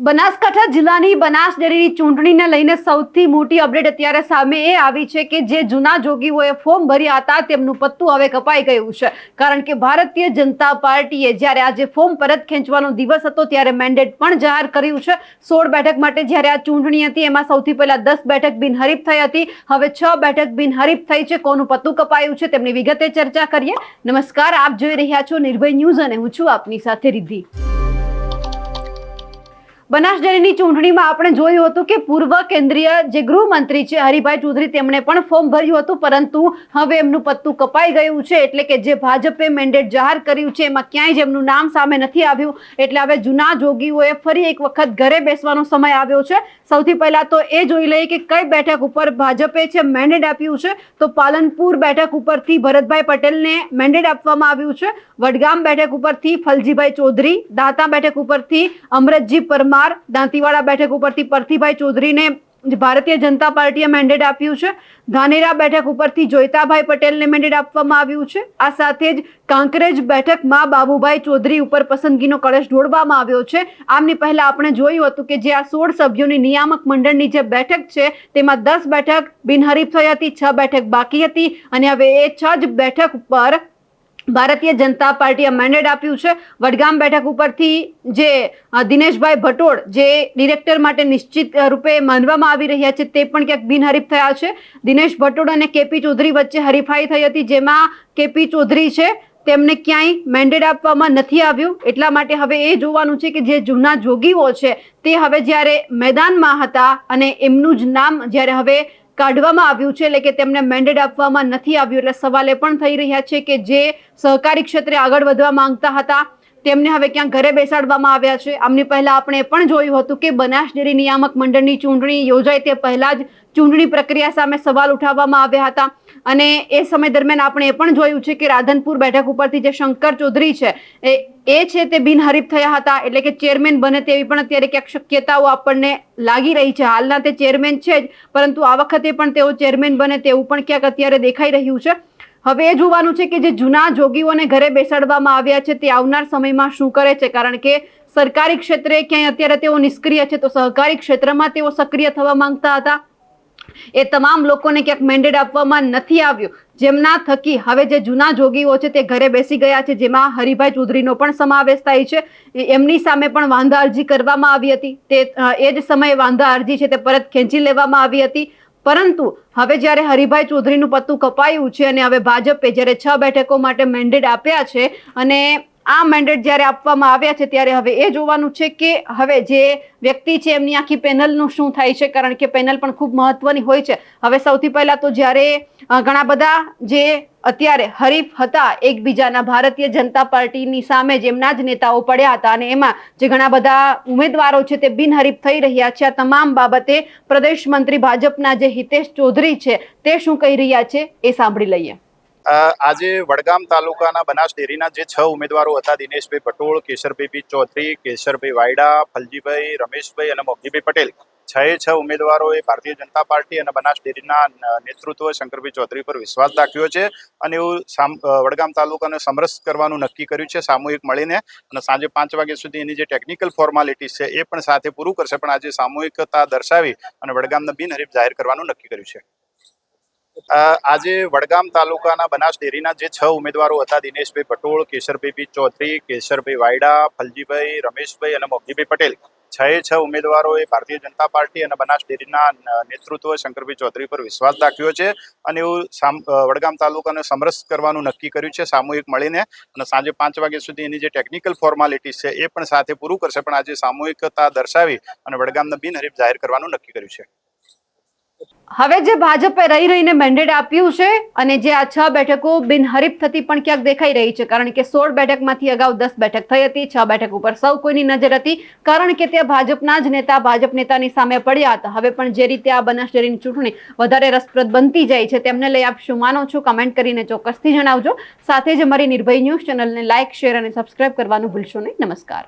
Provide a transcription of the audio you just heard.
બનાસકાંઠા જિલ્લાની બનાસ ડેરીની ચૂંટણીને લઈને સૌથી મોટી અપડેટ અત્યારે સામે એ આવી છે કે જે જૂના જોગીઓએ ફોર્મ ભર્યા હતા, તેમનું પત્તું હવે કપાઈ ગયું છે. કારણ કે ભારતીય જનતા પાર્ટીએ જ્યારે આજે ફોર્મ પરત ખેંચવાનો દિવસ હતો, ત્યારે મેન્ડેટ પણ જાહેર કર્યું છે. સોળ બેઠક માટે જ્યારે આ ચૂંટણી હતી, એમાં સૌથી પહેલાં દસ બેઠક બિનહરીફ થઈ હતી. હવે છ બેઠક બિનહરીફ થઈ છે, કોનું પત્તું કપાયું છે, તેમની વિગતે ચર્ચા કરીએ. નમસ્કાર, આપ જોઈ રહ્યા છો નિર્ભય ન્યૂઝ અને હું છું આપની સાથે રિદ્ધિ. બનાસ ચૂંટણીમાં આપણે જોયું હતું કે પૂર્વ કેન્દ્રીય જે ગૃહમંત્રી છે હરિભાઈ ચૌધરી, તેમણે પણ ફોર્મ ભર્યું હતું, પરંતુ હવે એમનું પત્તું કપાઈ ગયું છે. એટલે કે જે ભાજપે મેન્ડેટ જાહેર કર્યું છે, એમાં ક્યાંય જ એમનું નામ સામે નથી આવ્યું. એટલે હવે જૂના જોગીઓએ ફરી એક વખત ઘરે બેસવાનો સમય આવ્યો છે. સૌથી પહેલા તો એ જોઈ લઈએ કે કઈ બેઠક ઉપર ભાજપે છે મેન્ડેટ આપ્યું છે. તો પાલનપુર બેઠક ઉપરથી ભરતભાઈ પટેલને મેન્ડેટ આપવામાં આવ્યું છે. વડગામ બેઠક ઉપરથી ફલજીભાઈ ચૌધરી, દાંતા બેઠક ઉપરથી અમરતજી પરમાર દાંતીવાડા બેઠક ઉપરથી પરથીભાઈ ચૌધરીને ભારતીય જનતા પાર્ટીએ મેન્ડેટ આપ્યું છે. ધાનેરા બેઠક ઉપરથી જોઈતાભાઈ પટેલને મેન્ડેટ આપવામાં આવ્યું છે. આ સાથે જ કાંકરેજ બેઠકમાં બાબુભાઈ ચૌધરી ઉપર પસંદગીનો કળશ ઢોળવામાં આવ્યો છે. આમની પહેલા આપણે જોયું હતું કે જે આ સોળ સભ્યોની નિયામક મંડળની જે બેઠક છે, તેમાં દસ બેઠક બિનહરીફ થઈ હતી, છ બેઠક બાકી હતી અને હવે એ છ જ બેઠક ઉપર ભારતીય જનતા પાર્ટીએ મેન્ડેટ આપ્યું છે. વડગામ બેઠક ઉપરથી જે દિનેશભાઈ ભટોળ જે ડિરેક્ટર માટે નિશ્ચિત રૂપે માનવામાં આવી રહ્યા છે તે પણ ક્યાંક બિનહરીફ થયા છે. દિનેશ ભટોળ અને કેપી ચૌધરી વચ્ચે હરીફાઈ થઈ હતી જેમાં કેપી ચૌધરી છે તેમને ક્યાંય મેન્ડેટ આપવામાં નથી આવ્યું. એટલા માટે હવે એ જોવાનું છે કે જે જૂના જોગીઓ છે તે હવે જ્યારે મેદાનમાં હતા અને એમનું જ નામ જ્યારે હવે કાઢવામાં આવ્યું છે, એટલે કે તેમને મેન્ડેટ આપવામાં નથી આવ્યું. એટલે સવાલ એ પણ થઈ રહ્યા છે કે જે સહકારી ક્ષેત્રે આગળ વધવા માંગતા હતા, તેમને હવે ક્યાં ઘરે બેસાડવામાં આવ્યા છે? આમની પહેલા આપણે પણ જોયું હતું કે બનાસ ડેરી નિયામક મંડળની ચૂંટણી યોજાય તે પહેલા જ ચૂંટણી પ્રક્રિયા સામે સવાલ ઉઠાવવામાં આવ્યા હતા. અને એ સમય દરમિયાન આપણે એ પણ જોયું છે કે રાધનપુર બેઠક ઉપરથી જે શંકર ચૌધરી છે, એ એ છે તે બિનહરીફ થયા હતા, એટલે કે ચેરમેન બને તેવી પણ અત્યારે ક્યાંક શક્યતાઓ આપણને લાગી રહી છે. હાલના તે ચેરમેન છે જ, પરંતુ આ વખતે પણ તેઓ ચેરમેન બને તેવું પણ ક્યાંક અત્યારે દેખાઈ રહ્યું છે. હવે એ જોવાનું છે કે જે જૂના જોગીઓને ઘરે બેસાડવામાં આવ્યા છે તે આવનાર સમયમાં શું કરે છે? કારણ કે સરકારી ક્ષેત્રે ક્યાંય અત્યારે તેઓ નિષ્ક્રિય છે, તો સહકારી ક્ષેત્રમાં તેઓ સક્રિય થવા માંગતા હતા. એ તમામ લોકોને ક્યાંક મેન્ડેટ આપવામાં નથી આવ્યું. જેમના થકી હવે જે જૂના જોગીઓ છે તે ઘરે બેસી ગયા છે, જેમાં હરિભાઈ ચૌધરીનો પણ સમાવેશ થાય છે. એમની સામે પણ વાંધા અરજી કરવામાં આવી હતી. તે એ જ સમયે વાંધા અરજી છે તે પરત ખેંચી લેવામાં આવી હતી. પરંતુ હવે જ્યારે હરિભાઈ ચૌધરીનું પત્તું કપાયું છે અને હવે ભાજપે જ્યારે છ બેઠકો માટે મેન્ડેટ આપ્યા છે અને આ મેન્ડેટ જ્યારે આપવામાં આવ્યા છે, ત્યારે હવે એ જોવાનું છે કે હવે જે વ્યક્તિ છે, એમની આખી પેનલનું શું થાય છે? કારણ કે પેનલ પણ ખૂબ મહત્વની હોય છે. હવે સૌથી પહેલાં તો જ્યારે ઘણા બધા જે અત્યારે હરીફ હતા, એકબીજાના ભારતીય જનતા પાર્ટીની સામે જેમના જ નેતાઓ પડ્યા હતા અને એમાં જે ઘણા બધા ઉમેદવારો છે, તે બિનહરીફ થઈ રહ્યા છે. આ તમામ બાબતે પ્રદેશ મંત્રી ભાજપના જે હિતેશ ચૌધરી છે, તે શું કહી રહ્યા છે, એ સાંભળી લઈએ. આજે વડગામ તાલુકાના બનાસ ડેરીના જે છ ઉમેદવારો હતા, દિનેશભાઈ પટોળ, કેશરભાઈ બી ચૌધરી, કેશરભાઈ વાયડા, ફલજીભાઈ રમેશભાઈ અને મોગીભાઈ પટેલ છ એ છ ઉમેદવારોએ ભારતીય જનતા પાર્ટી અને બનાસ ડેરીના નેતૃત્વ શંકરભાઈ ચૌધરી પર વિશ્વાસ દાખ્યો છે અને એવું વડગામ તાલુકાને સમરસ કરવાનું નક્કી કર્યું છે, સામૂહિક મળીને અને સાંજે પાંચ વાગ્યા સુધી એની જે ટેકનિકલ ફોર્માલિટીઝ છે એ પણ સાથે પૂરું કરશે, પણ આજે સામૂહિકતા દર્શાવી અને વડગામને બિનહરીફ જાહેર કરવાનું નક્કી કર્યું છે. આજે વડગામ તાલુકાના બનાસ ડેરીના જે છ ઉમેદવારો હતા, દિનેશભાઈ પટોળ, કેશરભાઈ બી ચૌધરી, કેશરભાઈ વાયડા, ફલજીભાઈ રમેશભાઈ અને મોગીભાઈ પટેલ છ છ ઉમેદવારોએ ભારતીય જનતા પાર્ટી અને બનાસ ડેરીના નેતૃત્વ શંકરભાઈ ચૌધરી પર વિશ્વાસ દાખ્યો છે અને એવું વડગામ તાલુકાને સમરસ કરવાનું નક્કી કર્યું છે, સામૂહિક મળીને અને સાંજે પાંચ વાગ્યા સુધી એની જે ટેકનિકલ ફોર્માલિટીઝ છે એ પણ સાથે પૂરું કરશે, પણ આજે સામૂહિકતા દર્શાવી અને વડગામને બિનહરીફ જાહેર કરવાનું નક્કી કર્યું છે. હવે જે ભાજપે રહી રહીને મેન્ડેટ આપ્યું છે અને જે આ છ બેઠકો બિનહરીફ થતી પણ ક્યાંક દેખાઈ રહી છે, કારણ કે સોળ બેઠકમાંથી અગાઉ દસ બેઠક થઈ હતી, છ બેઠક ઉપર સૌ કોઈની નજર હતી, કારણ કે તે ભાજપના જ નેતા, ભાજપ નેતાની સામે પડ્યા હતા. હવે પણ જે રીતે આ બનાસડેરીની ચૂંટણી વધારે રસપ્રદ બનતી જાય છે, તેમને લઈ આપ શું માનો છો કમેન્ટ કરીને ચોક્કસથી જણાવજો. સાથે જ અમારી નિર્ભય ન્યૂઝ ચેનલને લાઇક શેર અને સબસ્ક્રાઇબ કરવાનું ભૂલશો નહીં. નમસ્કાર.